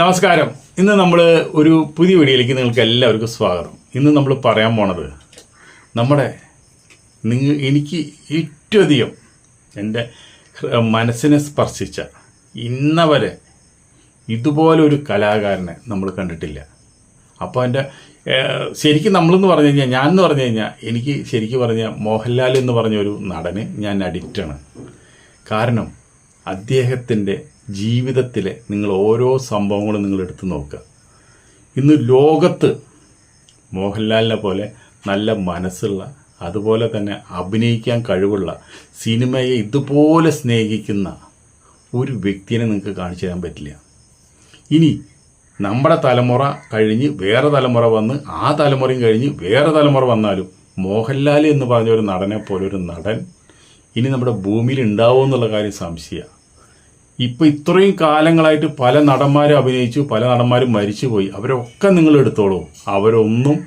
നമസ്കാരം. ഇന്ന് നമ്മൾ ഒരു പുതിയ വീഡിയോയിലേക്ക് നിങ്ങൾക്ക് എല്ലാവർക്കും സ്വാഗതം. ഇന്ന് നമ്മൾ പറയാൻ പോണത് നമ്മുടെ നിങ്ങൾ എനിക്ക് ഏറ്റവും അധികം എന്റെ മനസ്സിനെ സ്പർശിച്ച ഇന്നവരെ ഇതുപോലൊരു കലാകാരനെ നമ്മൾ കണ്ടിട്ടില്ല. അപ്പോൾ എന്റെ ശരിക്കും നമ്മളെന്ന് പറഞ്ഞു കഴിഞ്ഞാൽ ഞാൻ എന്ന് പറഞ്ഞു കഴിഞ്ഞാൽ എനിക്ക് ശരിക്കും പറഞ്ഞാൽ മോഹൻലാൽ എന്ന് പറഞ്ഞ ഒരു നടന് ഞാൻ അഡിക്റ്റാണ് കാരണം അദ്ദേഹത്തിന്റെ ജീവിതത്തിലെ നിങ്ങൾ ഓരോ സംഭവങ്ങളും നിങ്ങൾ എടുത്തു നോക്കുക. ഇന്ന് ലോകത്ത് മോഹൻലാലിനെ പോലെ നല്ല മനസ്സുള്ള അതുപോലെ തന്നെ അഭിനയിക്കാൻ കഴിവുള്ള സിനിമയെ ഇതുപോലെ സ്നേഹിക്കുന്ന ഒരു വ്യക്തിനെ നിങ്ങൾക്ക് കാണിച്ചു തരാൻ പറ്റില്ല. ഇനി നമ്മുടെ തലമുറ കഴിഞ്ഞ് വേറെ തലമുറ വന്ന് ആ തലമുറയും കഴിഞ്ഞ് വേറെ തലമുറ വന്നാലും മോഹൻലാൽ എന്ന് പറഞ്ഞ ഒരു നടനെ പോലെ ഒരു നടൻ ഇനി നമ്മുടെ ഭൂമിയിൽ ഉണ്ടാവുമെന്നുള്ള കാര്യം സംശയമാണ്. ഇപ്പൊ ഇത്രയും കാലങ്ങളായിട്ട് പല നടന്മാരും അഭിനയിച്ചു പല നടന്മാരും മരിച്ചുപോയി. അവരൊക്കെ നിങ്ങൾ എടുത്തോളൂ. അവരൊന്നും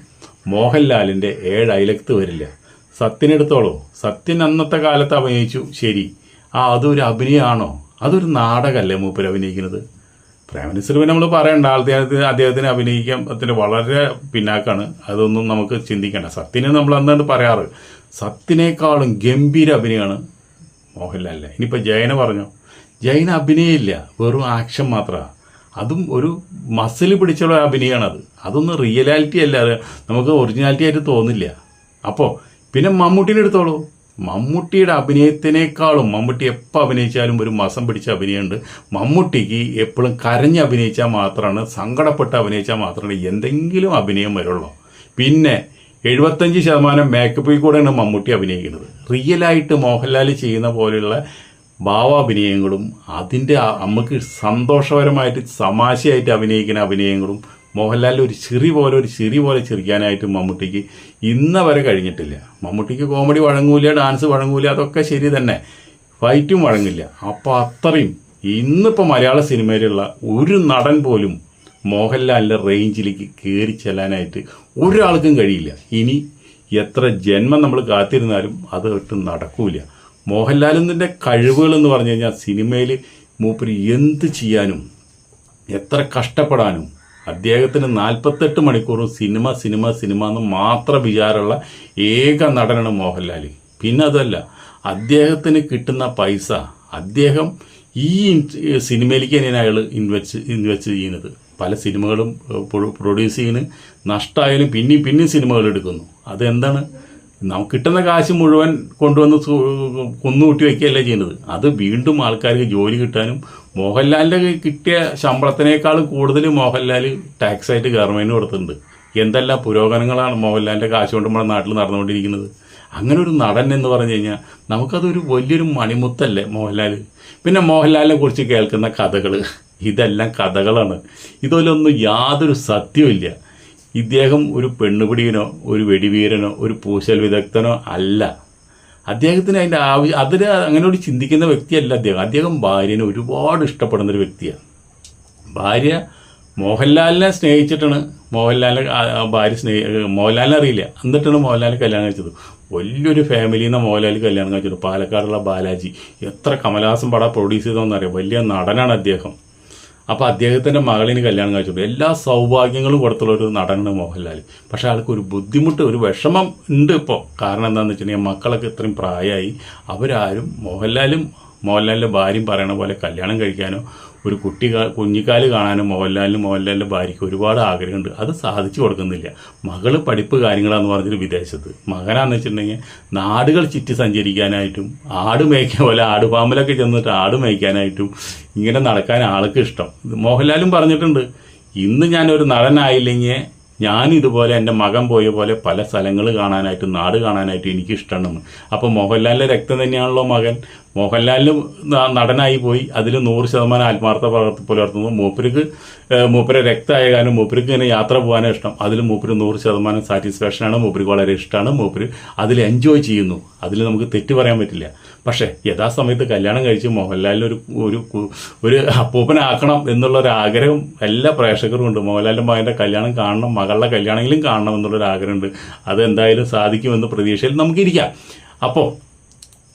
മോഹൻലാലിന്റെ ഏഴ് അയലത്ത് വരില്ല. സത്യനെടുത്തോളൂ സത്യൻ അന്നത്തെ കാലത്ത് അഭിനയിച്ചു. ശരി. ആ അതൊരു അഭിനയമാണോ അതൊരു നാടകമല്ലേ മൂപ്പർ അഭിനയിക്കുന്നത്? പ്രേമനസർ നമ്മൾ പറയണ്ട. അദ്ദേഹത്തിന് അദ്ദേഹത്തിന് അഭിനയിക്കാൻ അതിന് വളരെ പിന്നാക്കാണ്. അതൊന്നും നമുക്ക് ചിന്തിക്കേണ്ട. സത്യനെ നമ്മൾ അന്നാണ് പറയാറ്. സത്യനേക്കാളും ഗംഭീര അഭിനയമാണ് മോഹൻലാലിനെ ഇനിയിപ്പോൾ ജയനെ പറഞ്ഞോ. ജയന അഭിനയമില്ല വെറും ആക്ഷൻ മാത്രമാണ് അതും ഒരു മസിൽ പിടിച്ചുള്ള അഭിനയമാണ് അത് അതൊന്നും റിയലാലിറ്റി അല്ല. നമുക്ക് ഒറിജിനാലിറ്റി ആയിട്ട് തോന്നില്ല. അപ്പോൾ പിന്നെ മമ്മൂട്ടിനെ എടുത്തോളൂ. മമ്മൂട്ടിയുടെ അഭിനയത്തിനേക്കാളും മമ്മൂട്ടി എപ്പോൾ അഭിനയിച്ചാലും ഒരു മസം പിടിച്ച അഭിനയമുണ്ട്. മമ്മൂട്ടിക്ക് എപ്പോഴും കരഞ്ഞ് അഭിനയിച്ചാൽ മാത്രമാണ് സങ്കടപ്പെട്ട് അഭിനയിച്ചാൽ മാത്രമാണ് എന്തെങ്കിലും അഭിനയം വരുള്ളൂ. പിന്നെ എഴുപത്തഞ്ച് ശതമാനം മേക്കപ്പിൽ കൂടെയാണ് മമ്മൂട്ടി അഭിനയിക്കുന്നത്. റിയലായിട്ട് മോഹൻലാൽ ചെയ്യുന്ന പോലെയുള്ള ഭാവാഭിനയങ്ങളും അതിന്റെ നമുക്ക് സന്തോഷപരമായിട്ട് തമാശയായിട്ട് അഭിനയിക്കുന്ന അഭിനയങ്ങളും മോഹൻലാലിൽ ഒരു ചിരി പോലെ ഒരു ചിരി പോലെ ചിരിക്കാനായിട്ട് മമ്മൂട്ടിക്ക് ഇന്ന വരെ കഴിഞ്ഞിട്ടില്ല. മമ്മൂട്ടിക്ക് കോമഡി വഴങ്ങൂല ഡാൻസ് വഴങ്ങൂല അതൊക്കെ ശരി തന്നെ. ഫൈറ്റും വഴങ്ങില്ല. അപ്പോൾ അത്രയും ഇന്നിപ്പോൾ മലയാള സിനിമയിലുള്ള ഒരു നടൻ പോലും മോഹൻലാലിന്റെ റേഞ്ചിലേക്ക് കയറി ചെല്ലാനായിട്ട് ഒരാൾക്കും കഴിയില്ല. ഇനി എത്ര ജന്മം നമ്മൾ കാത്തിരുന്നാലും അത് ഒട്ടും നടക്കൂല. മോഹൻലാലിന്റെ കഴിവുകൾ എന്ന് പറഞ്ഞു കഴിഞ്ഞാൽ സിനിമയിൽ മൂപ്പര് എന്ത് ചെയ്യാനും എത്ര കഷ്ടപ്പെടാനും അദ്ദേഹത്തിന് നാൽപ്പത്തെട്ട് മണിക്കൂറും സിനിമ സിനിമ സിനിമ എന്ന് മാത്രം വിചാരമുള്ള ഏക നടനാണ് മോഹൻലാൽ പിന്നെ അതല്ല അദ്ദേഹത്തിന് കിട്ടുന്ന പൈസ അദ്ദേഹം ഈ സിനിമയിലേക്ക് തന്നെയാണ് അയാൾ ഇൻവെസ്റ്റ് ഇൻവെസ്റ്റ് ചെയ്യുന്നത്. പല സിനിമകളും പ്രൊഡ്യൂസ് ചെയ്യുന്നു നഷ്ടമായാലും പിന്നെയും പിന്നെയും സിനിമകൾ എടുക്കുന്നു. അതെന്താണ്? നമുക്ക് കിട്ടുന്ന കാശ് മുഴുവൻ കൊണ്ടുവന്ന് കൊന്നുകൂട്ടി വയ്ക്കുകയല്ല ചെയ്യുന്നത്. അത് വീണ്ടും ആൾക്കാർക്ക് ജോലി കിട്ടാനും മോഹൻലാലിന്റെ കിട്ടിയ ശമ്പളത്തിനേക്കാളും കൂടുതൽ മോഹൻലാൽ ടാക്സ് ആയിട്ട് ഗവൺമെന്റിന് കൊടുത്തിട്ടുണ്ട്. എന്തെല്ലാം പുരോഗമനങ്ങളാണ് മോഹൻലാലിന്റെ കാശ് കൊണ്ട് നമ്മുടെ നാട്ടിൽ നടന്നുകൊണ്ടിരിക്കുന്നത്. അങ്ങനെ ഒരു നടൻ എന്ന് പറഞ്ഞു കഴിഞ്ഞാൽ നമുക്കതൊരു വലിയൊരു മണിമുത്തല്ലേ മോഹൻലാൽ പിന്നെ മോഹൻലാലിനെ കുറിച്ച് കേൾക്കുന്ന കഥകൾ ഇതെല്ലാം കഥകളാണ്. ഇതിലൊന്നും യാതൊരു സത്യവുമില്ല. ഇദ്ദേഹം ഒരു പെണ്ണുപിടിയനോ ഒരു വെടിവീരനോ ഒരു പൂശൽ വിദഗ്ധനോ അല്ല. അദ്ദേഹത്തിന് അതിന്റെ ആവശ്യം അതിന് അങ്ങനെ ഒരു ചിന്തിക്കുന്ന വ്യക്തിയല്ല അദ്ദേഹം. അദ്ദേഹം ഭാര്യനെ ഒരുപാട് ഇഷ്ടപ്പെടുന്ന ഒരു വ്യക്തിയാണ്. ഭാര്യ മോഹൻലാലിനെ സ്നേഹിച്ചിട്ടാണ് മോഹൻലാലിനെ ഭാര്യ സ്നേഹി മോഹൻലാലിനെ അറിയില്ല. എന്നിട്ടാണ് മോഹൻലാൽ കല്യാണം കഴിച്ചത്. വലിയൊരു ഫാമിലിയിൽ നിന്ന് മോഹൻലാൽ കല്യാണം കഴിച്ചത്. പാലക്കാടുള്ള ബാലാജി. എത്ര കമലഹാസൻ പടം പ്രൊഡ്യൂസ് ചെയ്തോന്നറിയാം. വലിയ നടനാണ് അദ്ദേഹം. അപ്പോൾ അദ്ദേഹത്തിന്റെ മകളിന് കല്യാണം കഴിച്ചു. എല്ലാ സൗഭാഗ്യങ്ങളും കൊടുത്തുള്ള ഒരു നടനാണ് മോഹൻലാൽ. പക്ഷേ ആൾക്ക് ഒരു ബുദ്ധിമുട്ട് ഒരു വിഷമം ഉണ്ട് ഇപ്പോൾ കാരണം എന്താണെന്ന് വെച്ചിട്ടുണ്ടെങ്കിൽ മക്കളൊക്കെ ഇത്രയും പ്രായമായി. അവരാരും മോഹൻലാലും മോഹൻലാലിന്റെ ഭാര്യയും പറയണ പോലെ കല്യാണം കഴിക്കാനോ ഒരു കുട്ടി കുഞ്ഞിക്കാൽ കാണാനും മോഹൻലാലിനും മോഹൻലാലിന്റെ ഭാര്യയ്ക്ക് ഒരുപാട് ആഗ്രഹമുണ്ട്. അത് സാധിച്ചു കൊടുക്കുന്നില്ല. മകൾ പഠിപ്പ് കാര്യങ്ങളാന്ന് പറഞ്ഞിട്ട് വിദേശത്ത്. മകനാന്ന് വെച്ചിട്ടുണ്ടെങ്കിൽ നാടുകൾ ചുറ്റി സഞ്ചരിക്കാനായിട്ടും ആട് മേയ്ക്കാൻ പോലെ ആടുപാമ്പിലൊക്കെ ചെന്നിട്ട് ആട് മേയ്ക്കാനായിട്ടും ഇങ്ങനെ നടക്കാൻ ആൾക്ക് ഇഷ്ടം. മോഹൻലാലും പറഞ്ഞിട്ടുണ്ട് ഇന്ന് ഞാനൊരു നടനായില്ലെങ്കിൽ ഞാൻ ഇതുപോലെ എന്റെ മകൻ പോയ പോലെ പല സ്ഥലങ്ങൾ കാണാനായിട്ട് നാട് കാണാനായിട്ട് എനിക്ക് ഇഷ്ടമാണെന്ന് അപ്പോൾ മോഹൻലാലിന്റെ രക്തം തന്നെയാണല്ലോ മകൻ. മോഹൻലാലിന് നടനായി പോയി. അതിൽ നൂറ് ശതമാനം ആത്മാർത്ഥ പുലർത്തുന്നു. മൂപ്പർക്ക് മൂപ്പരെ രക്തമായ കാരണം മൂപ്പർക്ക് ഇങ്ങനെ യാത്ര പോകാനും ഇഷ്ടം. അതിൽ മൂപ്പര് നൂറ് ശതമാനം സാറ്റിസ്ഫാക്ഷനാണ് മൂപ്പർക്ക് വളരെ ഇഷ്ടമാണ്. മൂപ്പര് അതിൽ എൻജോയ് ചെയ്യുന്നു. അതിൽ നമുക്ക് തെറ്റ് പറയാൻ പറ്റില്ല. പക്ഷേ യഥാസമയത്ത് കല്യാണം കഴിച്ച് മോഹൻലാലിന് ഒരു ഒരു ഒരു അപ്പൂപ്പനാക്കണം എന്നുള്ള ഒരു ആഗ്രഹം എല്ലാ പ്രേക്ഷകരും ഉണ്ട്. മോഹൻലാലിന്റെ മകന്റെ കല്യാണം കാണണം മകളുടെ കല്യാണമെങ്കിലും കാണണം എന്നുള്ളൊരു ആഗ്രഹമുണ്ട്. അത് എന്തായാലും സാധിക്കുമെന്ന് പ്രതീക്ഷയിൽ നമുക്കിരിക്കാം. അപ്പോൾ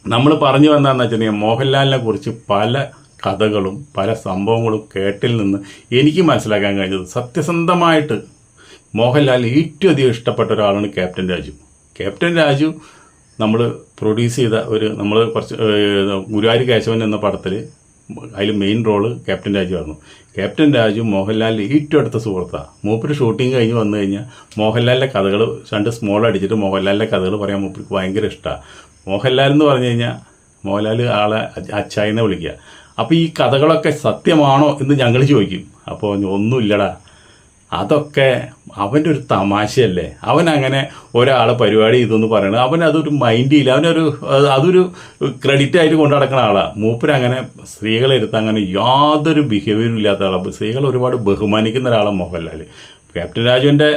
നമ്മൾ പറഞ്ഞു വന്നതെന്ന് വെച്ചിട്ടുണ്ടെങ്കിൽ മോഹൻലാലിനെ കുറിച്ച് പല കഥകളും പല സംഭവങ്ങളും കേട്ടിൽ നിന്ന് എനിക്ക് മനസ്സിലാക്കാൻ കഴിഞ്ഞത് സത്യസന്ധമായിട്ട് മോഹൻലാൽ ഏറ്റവും അധികം ഇഷ്ടപ്പെട്ട ഒരാളാണ് ക്യാപ്റ്റൻ രാജു. ക്യാപ്റ്റൻ രാജു നമ്മൾ പ്രൊഡ്യൂസ് ചെയ്ത ഒരു നമ്മൾ കുറച്ച് ഗുരുവാരി കേശവൻ എന്ന പടത്തിൽ അതിൽ മെയിൻ റോൾ ക്യാപ്റ്റൻ രാജു ആയിരുന്നു. ക്യാപ്റ്റൻ രാജു മോഹൻലാലിന്റെ ഏറ്റവും അടുത്ത സുഹൃത്താണ് മൂപ്പര് ഷൂട്ടിംഗ് കഴിഞ്ഞ് വന്നു കഴിഞ്ഞാൽ മോഹൻലാലിന്റെ കഥകൾ രണ്ട് സ്മോൾ അടിച്ചിട്ട് മോഹൻലാലിന്റെ കഥകൾ പറയാൻ മൂപ്പർക്ക് ഭയങ്കര ഇഷ്ടമാണ് മോഹൻലാൽ എന്ന് പറഞ്ഞു കഴിഞ്ഞാൽ മോഹൻലാൽ ആളെ അച്ചായിനെ വിളിക്കുക അപ്പോൾ ഈ കഥകളൊക്കെ സത്യമാണോ എന്ന് ഞങ്ങൾ ചോദിക്കും. അപ്പോൾ ഒന്നുമില്ലടാ. അതൊക്കെ അവന്റെ ഒരു തമാശയല്ലേ? അവൻ അങ്ങനെ ഒരാളെ പരിപാടി ഇതെന്ന് പറയണത് അവൻ അതൊരു മൈൻഡ് ഇല്ല. അവനൊരു അത് അതൊരു ക്രെഡിറ്റ് ആയിട്ട് കൊണ്ടു നടക്കുന്ന ആളാണ് മൂപ്പര് അങ്ങനെ സ്ത്രീകളെ എടുത്ത് അങ്ങനെ യാതൊരു ബിഹേവിയറും ഇല്ലാത്ത ആളാണ് സ്ത്രീകൾ ഒരുപാട് ബഹുമാനിക്കുന്ന ഒരാളാണ് മോഹൻലാൽ ക്യാപ്റ്റൻ രാജുവിന്റെ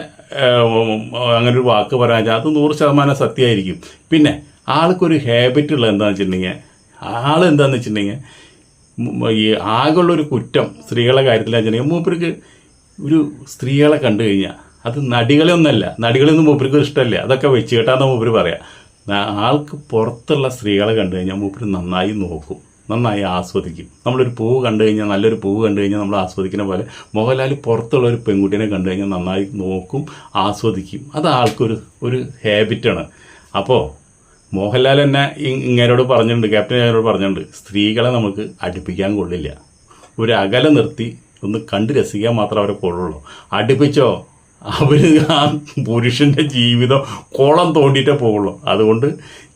അങ്ങനെ ഒരു വാക്ക് പറയാൻ വെച്ചാൽ അത് നൂറ് ശതമാനം സത്യമായിരിക്കും. പിന്നെ ആൾക്കൊരു ഹാബിറ്റ് ഉള്ളത് എന്താണെന്ന് വെച്ചിട്ടുണ്ടെങ്കിൽ ആൾ എന്താണെന്ന് വെച്ചിട്ടുണ്ടെങ്കിൽ ഈ ആകെയുള്ളൊരു കുറ്റം സ്ത്രീകളുടെ കാര്യത്തിലാണെന്ന് വെച്ചിട്ടുണ്ടെങ്കിൽ മൂപ്പർക്ക് ഒരു സ്ത്രീകളെ കണ്ടു കഴിഞ്ഞാൽ അത് നടികളെ ഒന്നല്ല നടികളൊന്നും മൂപ്പർക്ക് ഇഷ്ടമല്ല അതൊക്കെ വെച്ച് കേട്ടാന്ന് മൂപ്പര് പറയാം. ആൾക്ക് പുറത്തുള്ള സ്ത്രീകളെ കണ്ടു കഴിഞ്ഞാൽ മൂപ്പര് നന്നായി നോക്കും നന്നായി ആസ്വദിക്കും. നമ്മളൊരു പൂവ് കണ്ടു കഴിഞ്ഞാൽ നല്ലൊരു പൂവ് കണ്ടു കഴിഞ്ഞാൽ നമ്മൾ ആസ്വദിക്കുന്ന പോലെ മോഹൻലാൽ പുറത്തുള്ള ഒരു പെൺകുട്ടീനെ കണ്ടു കഴിഞ്ഞാൽ നന്നായി നോക്കും ആസ്വദിക്കും. അത് ആൾക്കൊരു ഒരു ഹാബിറ്റാണ്. അപ്പോൾ മോഹൻലാൽ തന്നെ ഇങ്ങനോട് പറഞ്ഞിട്ടുണ്ട് ക്യാപ്റ്റൻ ഇങ്ങനോട് പറഞ്ഞിട്ടുണ്ട് സ്ത്രീകളെ നമുക്ക് അടുപ്പിക്കാൻ കൊള്ളില്ല. ഒരു അകലെ നിർത്തി ഒന്ന് കണ്ട് രസിക്കാൻ മാത്രം അവരെ കൊള്ളുള്ളൂ അടുപ്പിച്ചോ? അവർ ആ പുരുഷന്റെ ജീവിതം കുളം തോണ്ടിയിട്ടേ പോകുള്ളൂ അതുകൊണ്ട്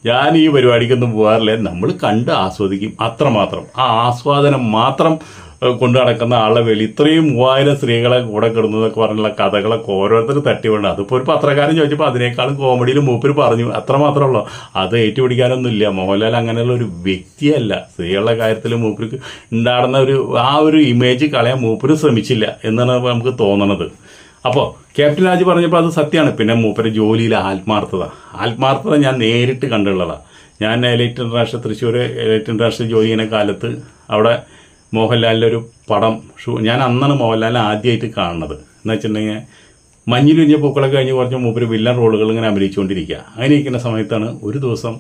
ഞാൻ ഈ പരിപാടിക്കൊന്നും പോകാറില്ല. നമ്മൾ കണ്ട് ആസ്വദിക്കും അത്രമാത്രം. ആ ആസ്വാദനം മാത്രം കൊണ്ടു നടക്കുന്ന ആളെ വെളി ഇത്രയും മൂവായിരം സ്ത്രീകളെ കൂടെ കിടന്നതൊക്കെ പറഞ്ഞുള്ള കഥകളൊക്കെ ഓരോരുത്തർ തട്ടി വേണം അതിപ്പോൾ ഒരു പത്രക്കാരൻ ചോദിച്ചപ്പോൾ അതിനേക്കാളും കോമഡിയിൽ മൂപ്പര് പറഞ്ഞു. അത്രമാത്രമേ ഉള്ളൂ അത് ഏറ്റുപിടിക്കാനൊന്നുമില്ല. മോഹൻലാൽ അങ്ങനെയുള്ള ഒരു വ്യക്തിയല്ല. സ്ത്രീകളുടെ കാര്യത്തിൽ മൂപ്പർക്ക് ഉണ്ടാകുന്ന ഒരു ആ ഒരു ഇമേജ് കളയാൻ മൂപ്പര് ശ്രമിച്ചില്ല എന്നാണ് നമുക്ക് തോന്നണത്. അപ്പോൾ ക്യാപ്റ്റൻ രാജ് പറഞ്ഞപ്പോൾ അത് സത്യമാണ്. പിന്നെ മൂപ്പര് ജോലിയിൽ ആത്മാർത്ഥത. ആത്മാർത്ഥത ഞാൻ നേരിട്ട് കണ്ടുള്ളതാണ് ഞാൻ elite international Thrissur elite international ജോലി ചെയ്യുന്ന കാലത്ത് അവിടെ മോഹൻലാലിന്റെ ഒരു പടം ഷൂ ഞാൻ അന്നാണ് മോഹൻലാലിനെ ആദ്യമായിട്ട് കാണുന്നത്. എന്ന് വെച്ചിട്ടുണ്ടെങ്കിൽ മഞ്ഞിലുഞ്ഞ പൂക്കളൊക്കെ കഴിഞ്ഞ് കുറച്ച് മൂപ്പര് വില്ലൻ റോളുകൾ ഇങ്ങനെ അഭിനയിച്ചുകൊണ്ടിരിക്കുക. അങ്ങനെ ഇരിക്കുന്ന സമയത്താണ് ഒരു ദിവസം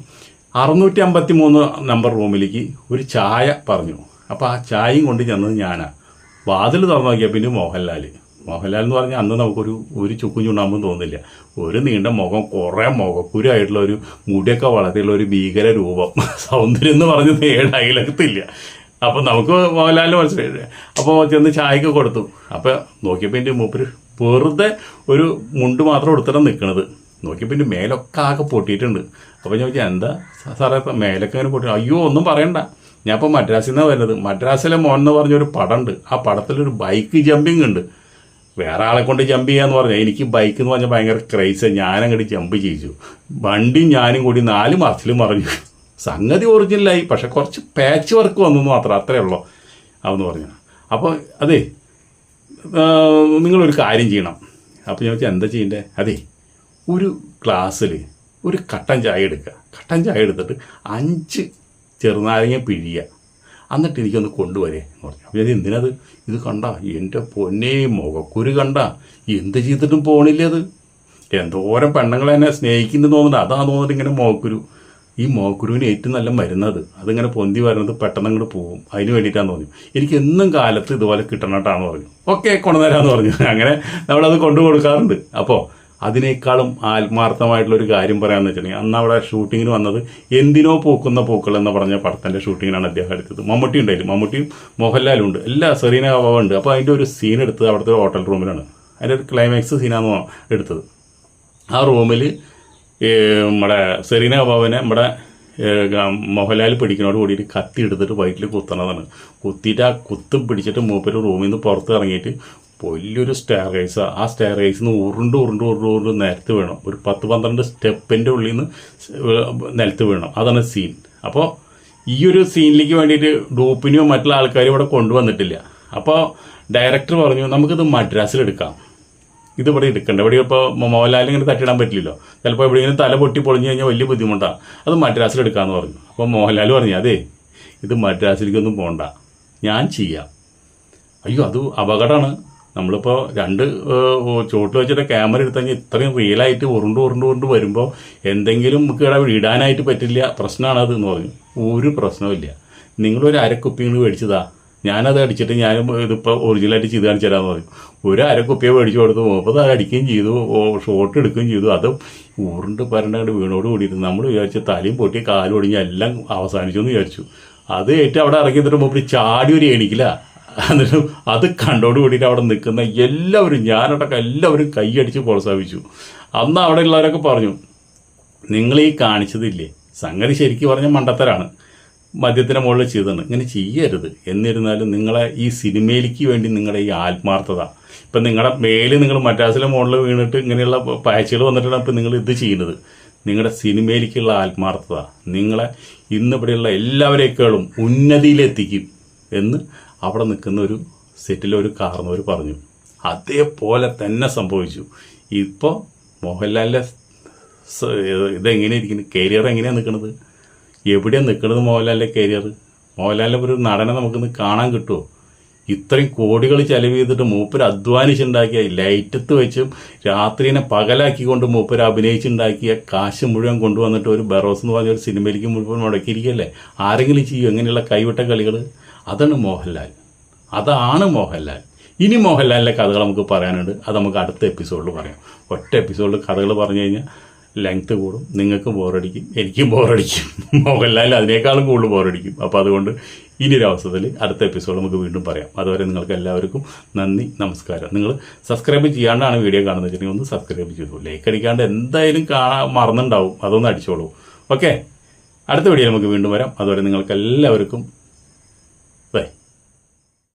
അറുന്നൂറ്റി അമ്പത്തി മൂന്ന് നമ്പർ റൂമിലേക്ക് ഒരു ചായ പറഞ്ഞു. അപ്പോൾ ആ ചായയും കൊണ്ട് ചെന്നത് ഞാനാണ് വാതിൽ തുറന്നു നോക്കിയാൽ പിന്നെ മോഹൻലാൽ മോഹൻലാൽ എന്ന് പറഞ്ഞാൽ അന്ന് നമുക്കൊരു ഒരു ചുക്കും ചുണ്ണാമ്പും തോന്നില്ല. ഒരു നീണ്ട മുഖം കുറേ മുഖക്കുരായിട്ടുള്ള ഒരു മുടിയൊക്കെ വളർത്തിയുള്ള ഒരു ഭീകര രൂപം. സൗന്ദര്യം എന്ന് പറഞ്ഞ് ഏഴ് അയലകത്തില്ല അപ്പോൾ നമുക്ക് മോഹൻലാലിന് മനസ്സിലായി. അപ്പോൾ ചെന്ന് ചായക്ക് കൊടുത്തു. അപ്പോൾ നോക്കിയപ്പോൾ എന്റെ മൂപ്പര് വെറുതെ ഒരു മുണ്ട് മാത്രം എടുത്തിട്ടാണ് നിൽക്കണത് നോക്കിയപ്പോൾ എന്റെ മേലൊക്കെ ആകെ പൊട്ടിയിട്ടുണ്ട്. അപ്പോൾ ഞാൻ ചോദിച്ചാൽ എന്താ സാറേ ഇപ്പം മേലൊക്കെ അങ്ങനെ പൊട്ടി അയ്യോ ഒന്നും പറയണ്ട. ഞാൻ ഇപ്പോൾ മദ്രാസിൽ നിന്നാണ് വരുന്നത്. മദ്രാസിലെ മോൻ എന്ന് പറഞ്ഞൊരു പടമുണ്ട്. ആ പടത്തിലൊരു ബൈക്ക് ജമ്പിങ് ഉണ്ട്. വേറെ ആളെ കൊണ്ട് ജമ്പ് ചെയ്യാന്ന് പറഞ്ഞാൽ എനിക്ക് ബൈക്ക് എന്ന് പറഞ്ഞാൽ ഭയങ്കര ക്രൈസ് ഞാൻ അങ്ങോട്ട് ജമ്പ് ചെയ്യിച്ചു വണ്ടി ഞാനും കൂടി നാല് മാസത്തിൽ മറിഞ്ഞു. സംഗതി ഒറിജിനലായി പക്ഷെ കുറച്ച് പാച്ച് വർക്ക് വന്നു മാത്രം അത്രേ ഉള്ളൂ. അതെന്ന് പറഞ്ഞു അപ്പോൾ അതെ നിങ്ങളൊരു കാര്യം ചെയ്യണം. അപ്പോൾ ഞാൻ വെച്ചാൽ എന്താ ചെയ്യണ്ടേ? അതെ ഒരു ഗ്ലാസ്സിൽ ഒരു കട്ടൻ ചായ എടുക്കുക. കട്ടൻ ചായ എടുത്തിട്ട് അഞ്ച് ചെറുനാരങ്ങ പിഴിയുക. എന്നിട്ട് എനിക്കൊന്ന് കൊണ്ടുവരേ എന്ന് പറഞ്ഞു. അപ്പോൾ ഞാൻ എന്തിനത്? ഇത് കണ്ട എന്റെ പൊന്നെ മുഖക്കുരു കണ്ട. എന്ത് ചെയ്തിട്ടും പോണില്ല അത്. എന്തോരം പെണ്ണുങ്ങളെന്നെ സ്നേഹിക്കുന്നു തോന്നുന്നുണ്ട്. അതാ തോന്നുന്നത് ഇങ്ങനെ മുഖക്കുരു. ഈ മോക്കുരുവിന് ഏറ്റവും നല്ല മരുന്നത്. അതിങ്ങനെ പൊന്തി വരുന്നത് പെട്ടെന്ന് അങ്ങോട്ട് പോകും അതിന് വേണ്ടിയിട്ടാന്ന് പറഞ്ഞു. എനിക്ക് എന്നും കാലത്ത് ഇതുപോലെ കിട്ടണട്ടാന്ന് പറഞ്ഞു. ഓക്കെ കൊണ്ടുതരാമെന്ന് പറഞ്ഞു. അങ്ങനെ നമ്മളത് കൊണ്ടു കൊടുക്കാറുണ്ട്. അപ്പോൾ അതിനേക്കാളും ആത്മാർത്ഥമായിട്ടുള്ള ഒരു കാര്യം പറയാമെന്ന് വെച്ചിട്ടുണ്ടെങ്കിൽ അന്ന് അവിടെ ഷൂട്ടിങ്ങിന് വന്നത് എന്തിനോ പൂക്കുന്ന പൂക്കൾ എന്ന് പറഞ്ഞ പടത്തിന്റെ ഷൂട്ടിങ്ങിനാണ് അദ്ദേഹം എടുത്തത്. മമ്മൂട്ടി ഉണ്ടായില്ല? മമ്മൂട്ടിയും മോഹൻലാലും ഉണ്ട്. എല്ലാ സെറീന ഉണ്ട്. അപ്പോൾ അതിന്റെ ഒരു സീൻ എടുത്തത് അവിടുത്തെ ഹോട്ടൽ റൂമിലാണ് അതിന്റെ ഒരു ക്ലൈമാക്സ് സീനാണെന്ന് എടുത്തത്. ആ റൂമിൽ നമ്മുടെ സെറീന കബാബിനെ നമ്മുടെ മോഹൻലാൽ പിടിക്കുന്നതോട് കൂടിയിട്ട് കത്തി എടുത്തിട്ട് വയറ്റിൽ കുത്തണതാണ്. കുത്തിയിട്ട് ആ കുത്തും പിടിച്ചിട്ട് മൂപ്പര് റൂമിൽ നിന്ന് പുറത്ത് ഇറങ്ങിയിട്ട് വലിയൊരു സ്റ്റെയർ റൈസ് ആ. സ്റ്റെയർ റൈസിൽ നിന്ന് ഉരുണ്ട് ഉരുണ്ട് ഉരുണ്ട് ഉരുണ്ട് നിലത്ത് വീണം. ഒരു പത്ത് പന്ത്രണ്ട് സ്റ്റെപ്പിന്റെ ഉള്ളിൽ നിന്ന് നിലത്ത് വീണം. അതാണ് സീൻ അപ്പോൾ ഈ ഒരു സീനിലേക്ക് വേണ്ടിയിട്ട് ഡോപ്പിനെയോ മറ്റുള്ള ആൾക്കാരും ഇവിടെ കൊണ്ടുവന്നിട്ടില്ല. അപ്പോൾ ഡയറക്ടർ പറഞ്ഞു നമുക്കിത് മദ്രാസിൽ എടുക്കാം ഇത് ഇവിടെ എടുക്കണ്ട. ഇവിടെ ഇപ്പോൾ മോഹൻലാലിന് ഇങ്ങനെ തട്ടിടാൻ പറ്റില്ലല്ലോ. ചിലപ്പോൾ എവിടെയെങ്കിലും തല പൊട്ടി പൊളിഞ്ഞു കഴിഞ്ഞാൽ വലിയ ബുദ്ധിമുട്ടാണ് അത് മദ്രാസിൽ എടുക്കാമെന്ന് പറഞ്ഞു. അപ്പോൾ മോഹൻലാൽ പറഞ്ഞു അതെ ഇത് മദ്രാസിലേക്കൊന്നും പോകണ്ട ഞാൻ ചെയ്യാം. അയ്യോ അത് അപകടമാണ്. നമ്മളിപ്പോൾ രണ്ട് ചോട്ടിൽ വെച്ചിട്ട് ക്യാമറ എടുത്തു കഴിഞ്ഞാൽ ഇത്രയും റിയലായിട്ട് ഉരുണ്ട് ഉരുണ്ട് ഉരുണ്ട് വരുമ്പോൾ എന്തെങ്കിലും നമുക്ക് ഇവിടെ ഇടാനായിട്ട് പറ്റില്ല പ്രശ്നമാണ് അത് എന്ന് പറഞ്ഞു. ഒരു പ്രശ്നവുമില്ല നിങ്ങളൊരു അരക്കുപ്പി മേടിച്ചതാ. ഞാനത് അടിച്ചിട്ട് ഞാനും ഇതിപ്പോൾ ഒറിജിനലായിട്ട് ചെയ്ത് കാണിച്ചു തരാമെന്ന് പറയും. ഒരു അര കുപ്പിയെ മേടിച്ചു കൊടുത്തു മുപ്പത് അത് അടിക്കുകയും ചെയ്തു ഷോട്ട് എടുക്കുകയും ചെയ്തു. അതും ഊറിണ്ട് പരണ്ടാണ്ട് വീണോട് കൂടിയിട്ട് നമ്മൾ വിചാരിച്ചു തലയും പൊട്ടി കാലും ഒടിഞ്ഞ് എല്ലാം അവസാനിച്ചു എന്ന് വിചാരിച്ചു. അത് ഏറ്റവും അവിടെ ഇറങ്ങി തരുമ്പോൾ മൂപ്പര് ചാടി ഒരു എണിക്കില്ല. എന്നിട്ട് അത് കണ്ടോട് കൂടിയിട്ട് അവിടെ നിൽക്കുന്ന എല്ലാവരും ഞാനടക്കം എല്ലാവരും കൈയടിച്ച് പ്രോത്സാഹിപ്പിച്ചു. അന്ന് അവിടെ ഉള്ളവരൊക്കെ പറഞ്ഞു നിങ്ങൾ ഈ കാണിച്ചതില്ലേ? സംഗതി ശരിക്കും പറഞ്ഞ മണ്ടത്തരാണ്. മദ്യത്തിന്റെ മുകളിൽ ചെയ്തതാണ്. ഇങ്ങനെ ചെയ്യരുത്. എന്നിരുന്നാലും നിങ്ങളെ ഈ സിനിമയിലേക്ക് വേണ്ടി നിങ്ങളുടെ ഈ ആത്മാർത്ഥത. ഇപ്പം നിങ്ങളുടെ മേൽ നിങ്ങൾ മറ്റാസിലെ മുകളിൽ വീണിട്ട് ഇങ്ങനെയുള്ള പാച്ചുകൾ വന്നിട്ടാണ് ഇപ്പം നിങ്ങൾ ഇത് ചെയ്യുന്നത്. നിങ്ങളുടെ സിനിമയിലേക്കുള്ള ആത്മാർത്ഥത. നിങ്ങളെ ഇന്നിവിടെയുള്ള എല്ലാവരേക്കാളും ഉന്നതിയിലെത്തിക്കും എന്ന് അവിടെ നിൽക്കുന്ന ഒരു സെറ്റിലെ ഒരു കാർന്നവർ പറഞ്ഞു. അതേപോലെ തന്നെ സംഭവിച്ചു. ഇപ്പോൾ മോഹൻലാലിന്റെ ഇതെങ്ങനെ കരിയർ എങ്ങനെയാണ് നിൽക്കുന്നത്? എവിടെയാണ് നിൽക്കുന്നത് മോഹൻലാലിന്റെ കരിയർ മോഹൻലാലിന്റെ ഒരു നടനെ നമുക്കിന്ന് കാണാൻ കിട്ടുമോ ഇത്രയും കോടികൾ ചെലവ് ചെയ്തിട്ട് മൂപ്പർ അധ്വാനിച്ചുണ്ടാക്കിയ ലൈറ്റത്ത് വെച്ചും രാത്രിനെ പകലാക്കിക്കൊണ്ട് മൂപ്പർ അഭിനയിച്ചുണ്ടാക്കിയ കാശ് മുഴുവൻ കൊണ്ടുവന്നിട്ട് ഒരു ബറോസ് എന്ന് പറഞ്ഞ ഒരു സിനിമയിലേക്ക് മുഴുവൻ മുടക്കിയിരിക്കല്ലേ ആരെങ്കിലും ചെയ്യും എങ്ങനെയുള്ള കൈവിട്ട കളികൾ അതാണ് മോഹൻലാൽ. അതാണ് മോഹൻലാൽ. ഇനി മോഹൻലാലിന്റെ കഥകൾ നമുക്ക് പറയാനുണ്ട്. അത് നമുക്ക് അടുത്ത എപ്പിസോഡിൽ പറയാം. ഒറ്റ എപ്പിസോഡിൽ കഥകൾ പറഞ്ഞു കഴിഞ്ഞാൽ ലെങ്ത് കൂടും. നിങ്ങൾക്ക് ബോറടിക്കും. എനിക്കും ബോറടിക്കും. മോഹൻലാൽ അതിനേക്കാളും കൂടുതൽ ബോറടിക്കും. അപ്പോൾ അതുകൊണ്ട് ഇനി അവസരത്തിൽ അടുത്ത എപ്പിസോഡ് നമുക്ക് വീണ്ടും പറയാം. അതുവരെ നിങ്ങൾക്ക് എല്ലാവർക്കും നന്ദി നമസ്കാരം. നിങ്ങൾ സബ്സ്ക്രൈബ് ചെയ്യാണ്ടാണ് വീഡിയോ കാണുന്നത് വെച്ചിട്ടുണ്ടെങ്കിൽ ഒന്ന് സബ്സ്ക്രൈബ് ചെയ്തു. ലൈക്ക് അടിക്കാണ്ട് എന്തായാലും കാണാൻ മറന്നുണ്ടാവും. അതൊന്ന് അടിച്ചോളൂ. ഓക്കെ? അടുത്ത വീഡിയോ നമുക്ക് വീണ്ടും വരാം. അതുവരെ നിങ്ങൾക്ക് എല്ലാവർക്കും